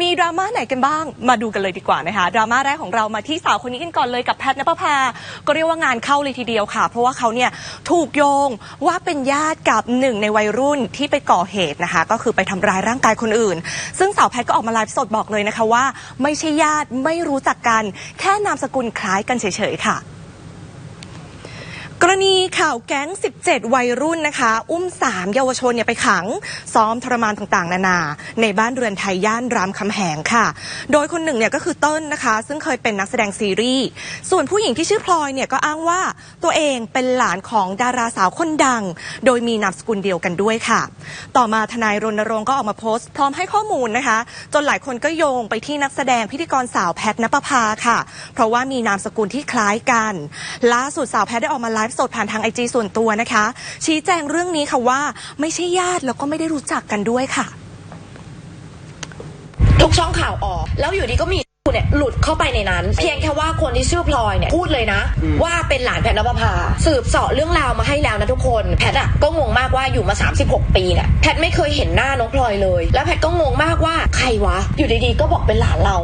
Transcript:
มีดราม่าไหนกันบ้างมาดูกันเลยดีกว่านะคะดราม่าแรกของเรามาที่สาวคนนี้กันก่อนเลยกับแพทนปภาก็เรียกว่างานเข้าเลยทีเดียวค่ะ เพราะว่าเขาเนี่ยถูกโยงว่าเป็นญาติกับหนึ่งในวัยรุ่นที่ไปก่อเหตุนะคะ ก็คือไปทำร้ายร่างกายคนอื่น ซึ่งสาวแพทก็ออกมาไลฟ์สดบอกเลยนะคะว่า ไม่ใช่ญาติไม่รู้จักกัน แค่นามสกุลคล้ายกันเฉยๆค่ะ กรณีข่าวแก๊ง 17 วัยรุ่นนะคะ อุ้ม 3 เยาวชนเนี่ยไปขัง ซ้อมทรมานต่างๆ นานา ในบ้านเรือนไทยย่านรามคำแหงค่ะ โดยคนหนึ่งเนี่ยก็คือเต้นนะคะ ซึ่งเคยเป็นนักแสดงซีรีส์ ส่วนผู้หญิงที่ชื่อพลอยเนี่ยก็อ้างว่าตัวเองเป็นหลานของดาราสาวคนดัง โดยมีนามสกุลเดียวกันด้วยค่ะ ต่อมาทนายรณรงค์ก็ออกมาโพสต์พร้อมให้ข้อมูลนะคะ จนหลายคนก็โยงไปที่นักแสดงพิธีกรสาวแพทนปภาค่ะ เพราะว่ามีนามสกุลที่คล้ายกัน ล่าสุดสาวแพทได้ออกมาไลฟ์สดผ่านทางไอจีส่วนตัวนะคะ ชี้แจงเรื่องนี้ค่ะว่าไม่ใช่ญาติแล้วก็ไม่ได้รู้จักกันด้วยค่ะ ทุกช่องข่าวออก แล้วอยู่ดีก็มีเนี่ยหลุดเข้าไปในนั้น เพียงแค่ว่าคนที่ชื่อพลอยเนี่ยพูดเลยนะ ว่าเป็นหลานแพทย์นภพาสืบเสาะเรื่องราวมาให้แล้วนะทุกคน แพทย์อะก็งงมากว่าอยู่มา 36 ปีเนี่ยแพทย์ไม่เคยเห็นหน้าน้องพลอยเลย แล้วแพทย์ก็งงมากว่าใครวะ อยู่ดีๆก็บอกเป็นหลานเรา